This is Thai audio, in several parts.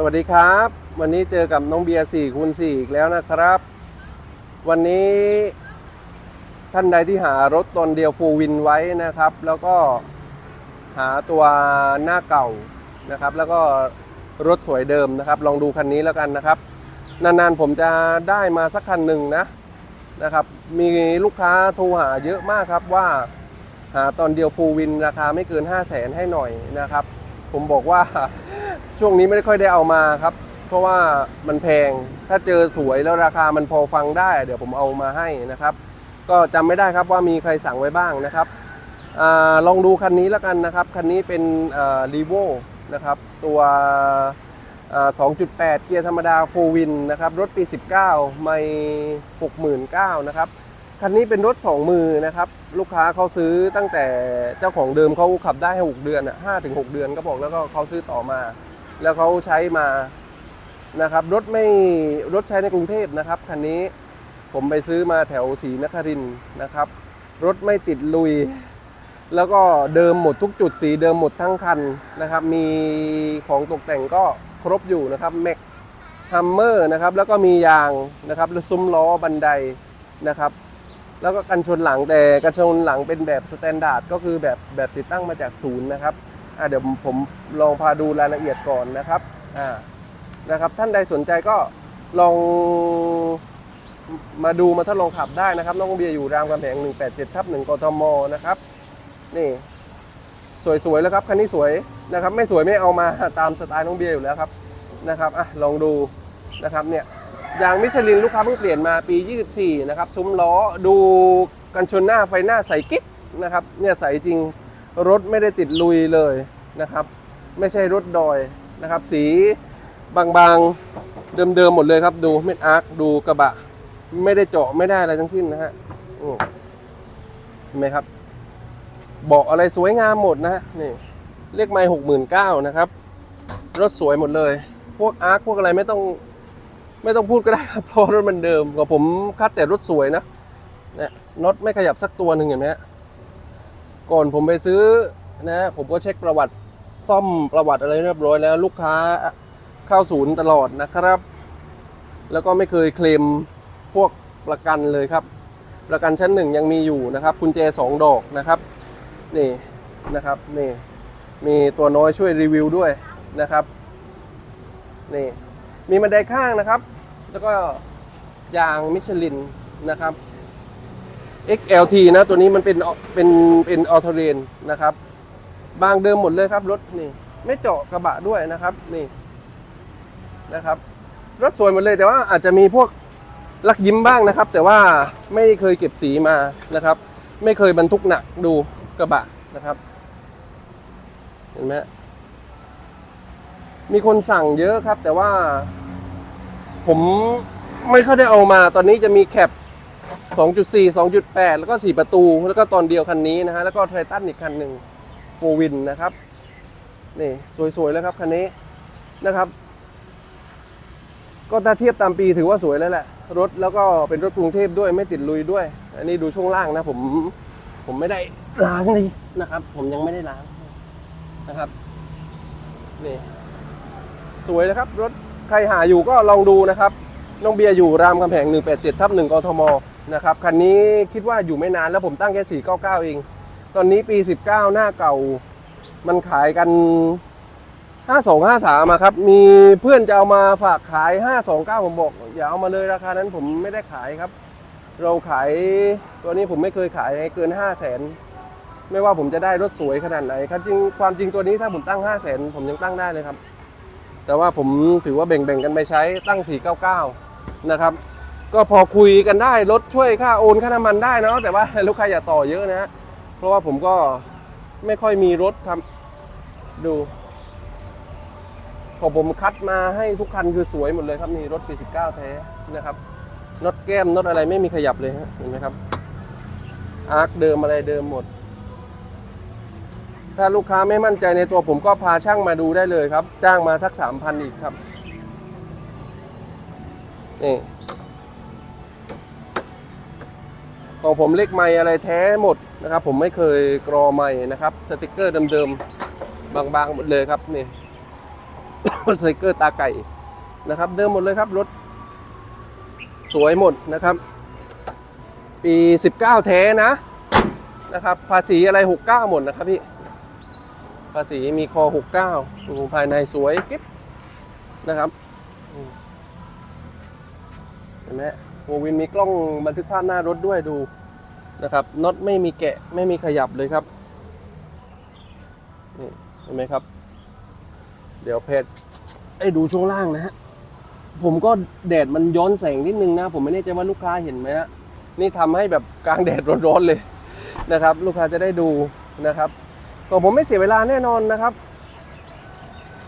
สวัสดีครับ วันนี้เจอกับน้องเบียร์4คูณ4อีกแล้วนะครับ วันนี้ท่านใดที่หารถตนเดียวฟูวินไว้นะครับ แล้วก็หาตัวหน้าเก่านะครับ แล้วก็รถสวยเดิมนะครับ ลองดูคันนี้แล้วกันนะครับ นานๆผมจะได้มาสักคันหนึ่งนะนะครับ มีลูกค้าโทรหาเยอะมากครับว่าหาตอนเดียวฟูวินราคาไม่เกิน 5 0 0แสนให้หน่อยนะครับ ผมบอกว่าช่วงนี้ไม่ได้ค่อยได้เอามาครับ เพราะว่ามันแพงถ้าเจอสวยแล้วราคามันพอฟังได้ เดี๋ยวผมเอามาให้นะครับ ก็จำไม่ได้ครับว่ามีใครสั่งไว้บ้างนะครับอลองดูคันนี้แล้วกันนะครับ คันนี้เป็นรีโวนะครับ ตัวอ่า2.8 เกียร์ธรรมดาโฟวินนะครับ รถปี 19 ไม่ 69,000นะครับ คันนี้เป็นรถ 2 มือนะครับ ลูกค้าเขาซื้อตั้งแต่เจ้าของเดิมเขาขับได้ห้6เดือนอะห้าถึงหเดือนก็บอกแล้วก็เขาซื้อต่อมา แล้วเขาใช้มานะครับรถไม่รถใช้ในกรุงเทพนะครับคันนี้ผมไปซื้อมาแถวศรีนครินนะครับ รถไม่ติดลุย แล้วก็เดิมหมดทุกจุดสีเดิมหมดทั้งคันนะครับ มีของตกแต่งก็ครบอยู่นะครับแม็กฮัมเมอร์นะครับแล้วก็มียางนะครับแล้วซุ้มล้อบันไดนะครับ แล้วก็กันชนหลังแต่กันชนหลังเป็นแบบสแตนดาร์ดก็คือแบบแบบติดตั้งมาจากศูนย์นะครับอะเดี๋ยวผมลองพาดูรายละเอียดก่อนนะครับอ่านะครับ ท่านใดสนใจก็ลองมาดูมาทดลองขับได้นะครับน้องเบียร์อยู่รามคำแหง187ทับ1กทมนะครับ นี่สวยๆแล้วครับคันนี้สวยนะครับ ไม่สวยไม่เอามาตามสไตล์น้องเบียร์อยู่แล้วครับนะครับอะลองดูนะครับเนี่ย ยางมิชลินลูกค้าเพิ่งเปลี่ยนมาปี 24 นะครับ ซุ้มล้อดูกันชนหน้าไฟหน้าใสกิ๊กนะครับ เนี่ยใสจริงรถไม่ได้ติดลุยเลยนะครับ ไม่ใช่รถดอยนะครับ สีบางๆเดิมๆหมดเลยครับ ดูเม็ดอาร์คดูกระบะ ไม่ได้เจาะไม่ได้อะไรทั้งสิ้นนะฮะเห็นไหมครับเบาะอะไรสวยงามหมดนะฮะนี่เลขไม้หกหมื่นเก้านะครับ รถสวยหมดเลย พวกอาร์คพวกอะไรไม่ต้อง ไม่ต้องพูดก็ได้ครับเพราะรถมันเดิมกับผมคัดแต่รถสวยนะเนี่ยน็อตไม่ขยับสักตัวหนึ่งเห็นไหมฮะก่อนผมไปซื้อนะผมก็เช็คประวัติซ่อมประวัติอะไรเรียบร้อยแล้ว ลูกค้าเข้าศูนย์ตลอดนะครับ แล้วก็ไม่เคยเคลมพวกประกันเลยครับ ประกันชั้นหนึ่งยังมีอยู่นะครับกุญแจสองดอกนะครับนี่นะครับนี่มีตัวน้อยช่วยรีวิวด้วยนะครับนี่ มีบันไดข้างนะครับ แล้วก็ยางมิชลินนะครับ XLT นะ ตัวนี้มันเป็นเป็นเป็นออโตเรนนะครับ บางเดิมหมดเลยครับ รถนี่ไม่เจาะกระบะด้วยนะครับนี่นะครับ รถสวยหมดเลยแต่ว่าอาจจะมีพวกลักยิ้มบ้างนะครับ แต่ว่าไม่เคยเก็บสีมานะครับ ไม่เคยบรรทุกหนักดูกระบะนะครับ เห็นไหมมีคนสั่งเยอะครับ แต่ว่า ผมไม่ค่อยได้เอามา ตอนนี้จะมีแคป2.4 2.8 แล้วก็ 4 ประตู แล้วก็ตอนเดียวคันนี้นะฮะ แล้วก็ไททันอีกคันหนึ่งโฟวินนะครับ นี่ สวยๆ แล้วครับ คันนี้นะครับ ก็ถ้าเทียบตามปีถือว่าสวยแล้วแหละ รถแล้วก็เป็นรถกรุงเทพด้วยไม่ติดลุยด้วย อันนี้ดูช่วงล่างนะ ผมผมไม่ได้ล้างเลยนะครับ ผมยังไม่ได้ล้างนะครับ นี่ สวยนะครับรถ ใครหาอยู่ก็ลองดูนะครับ น้องเบียร์อยู่รามคำแหง187ทับ1กทมนะครับ คันนี้คิดว่าอยู่ไม่นานแล้วผมตั้งแค่ 499 เอง ตอนนี้ปี 19 หน้าเก่า มันขายกัน 5253มาครับ มีเพื่อนจะเอามาฝากขาย 529 ผมบอก อย่าเอามาเลยราคานั้นผมไม่ได้ขายครับ เราขายตัวนี้ผมไม่เคยขายให้เกิน 5 0 0แสนไม่ว่าผมจะได้รถสวยขนาดไหนครับจริงความจริงตัวนี้ถ้าผมตั้ง 5 0 0แสนผมยังตั้งได้เลยครับ แต่ว่าผมถือว่าแบ่งๆกันไปใช้ตั้ง 499 นะครับ ก็พอคุยกันได้ลดช่วยค่าโอนค่าน้ำมันได้เนาะแต่ว่าลูกค้าอย่าต่อเยอะนะฮะเพราะว่าผมก็ไม่ค่อยมีรถทำดูของผมคัดมาให้ทุกคันคือสวยหมดเลยครับนี่รถปี19 แท้นะครับน็อตแก้มน็อตอะไรไม่มีขยับเลยเห็นไหมครับอาร์คเดิมอะไรเดิมหมด ถ้าลูกค้าไม่มั่นใจในตัวผมก็พาช่างมาดูได้เลยครับ จ้างมาสักสามพันอีกครับ นี่ของผมเล็กไม้อะไรแท้หมดนะครับ ผมไม่เคยกรอไม้นะครับ สติกเกอร์เดิมๆ บางๆหมดเลยครับนี่อร์ไซเคิลตาไก่นะครับ เดิมหมดเลยครับรถสวยหมดนะครับ ปี 19 แท้นะนะครับ ภาษีอะไร 69 หมดนะครับพี่ ภาษีมีคอ69ดูภายในสวยกิ๊บนะครับเห็นไหมโฟวินมีกล้องบันทึกภาพหน้ารถด้วยดูนะครับน็อตไม่มีแกะไม่มีขยับเลยครับนี่เห็นไหมครับ เดี๋ยวเพจให้ดูช่วงล่างนะฮะผมก็แดดมันย้อนแสงนิดนึงนะ ผมไม่แน่ใจว่าลูกค้าเห็นไหมนะนี่ทำให้แบบกลางแดดร้อนๆเลยนะครับ ลูกค้าจะได้ดูนะครับ ก็ผมไม่เสียเวลาแน่นอนนะครับ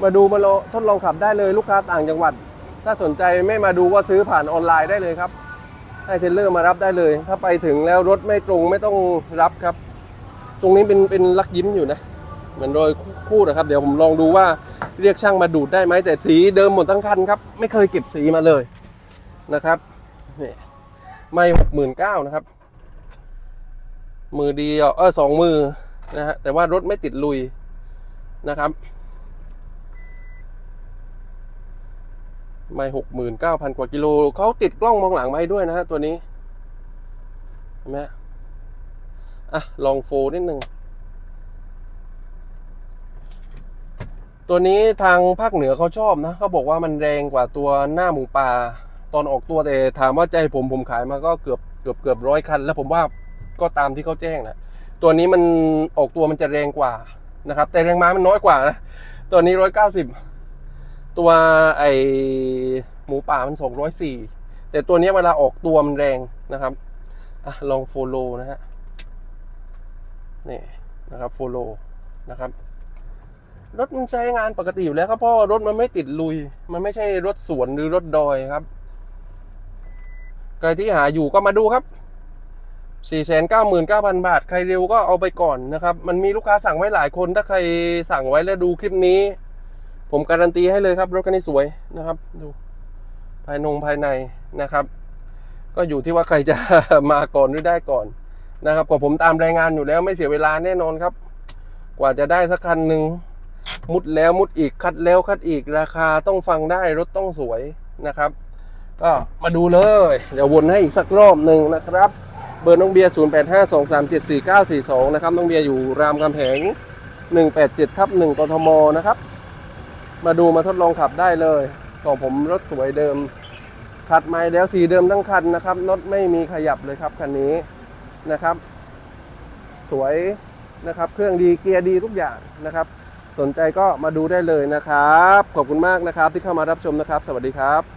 มาดูมาทดลองขับได้เลยลูกค้าต่างจังหวัด ถ้าสนใจไม่มาดูก็ซื้อผ่านออนไลน์ได้เลยครับ ให้เทเลอร์มารับได้เลย ถ้าไปถึงแล้วรถไม่ตรงไม่ต้องรับครับ ตรงนี้เป็นเป็นลักยิ้มอยู่นะ เหมือนรอยคู่นะครับ เดี๋ยวผมลองดูว่าเรียกช่างมาดูดได้ไหมแต่สีเดิมหมดทั้งคันครับ ไม่เคยเก็บสีมาเลยนะครับนี่ไม่หกหมื่นเก้านะครับ มือดีเออสองมือ นะฮะแต่ว่ารถไม่ติดลุยนะครับไม่หกหมื่นเก้าพันกว่ากิโลเขาติดกล้องมองหลังมาด้วยนะฮะตัวนี้เห็นไหมอะ ลองโฟนิดหนึ่งตัวนี้ทางภาคเหนือเขาชอบนะเขาบอกว่ามันแรงกว่าตัวหน้าหมูป่าตอนออกตัวแต่ถามว่าใจผมผมขายมาก็เกือบเกือบเกือบร้อยคัน แล้วผมว่าก็ตามที่เขาแจ้งนะ ตัวนี้มันออกตัวมันจะแรงกว่านะครับ แต่แรงม้ามันน้อยกว่านะตัวนี้ร้อยเก้าสิบตัวไอหมูป่ามัน204แต่ตัวนี้เวลาออกตัวมันแรงนะครับอะลองโฟโลนะฮะนี่นะครับโฟโลนะครับรถมันใช้งานปกติอยู่แล้วครับพราะรถมันไม่ติดลุย มันไม่ใช่รถสวนหรือรถดอยครับใครที่หาอยู่ก็มาดูครับ 499,000 บาท ใครเร็วก็เอาไปก่อนนะครับ มันมีลูกค้าสั่งไว้หลายคนถ้าใครสั่งไว้แล้วดูคลิปนี้ ผมการันตีให้เลยครับ รถคันนี้สวยนะครับ ดู ภายนงภายในนะครับ ก็อยู่ที่ว่าใครจะมาก่อนหรือได้ก่อนนะครับกว่าผมตามรายงานอยู่แล้วไม่เสียเวลาแน่นอนครับ กว่าจะได้สักคันหนึ่งมุดแล้วมุดอีกคัดแล้วคัดอีกราคาต้องฟังได้รถต้องสวยนะครับ ก็มาดูเลย เดี๋ยววนให้อีกสักรอบหนึ่งนะครับ เบอร์น้องเบียร์0 8 5 2 3 7 4 9 4 2 นะครับ น้องเบียร์อยู่รามคำแหง 187ทับ1กทมนะครับ มาดูมาทดลองขับได้เลยของผมรถสวยเดิม ขัดไม้แล้วสีเดิมทั้งคันนะครับ รถไม่มีขยับเลยครับคันนี้นะครับ สวยนะครับ เครื่องดีเกียร์ดีทุกอย่างนะครับ สนใจก็มาดูได้เลยนะครับ ขอบคุณมากนะครับที่เข้ามารับชมนะครับ สวัสดีครับ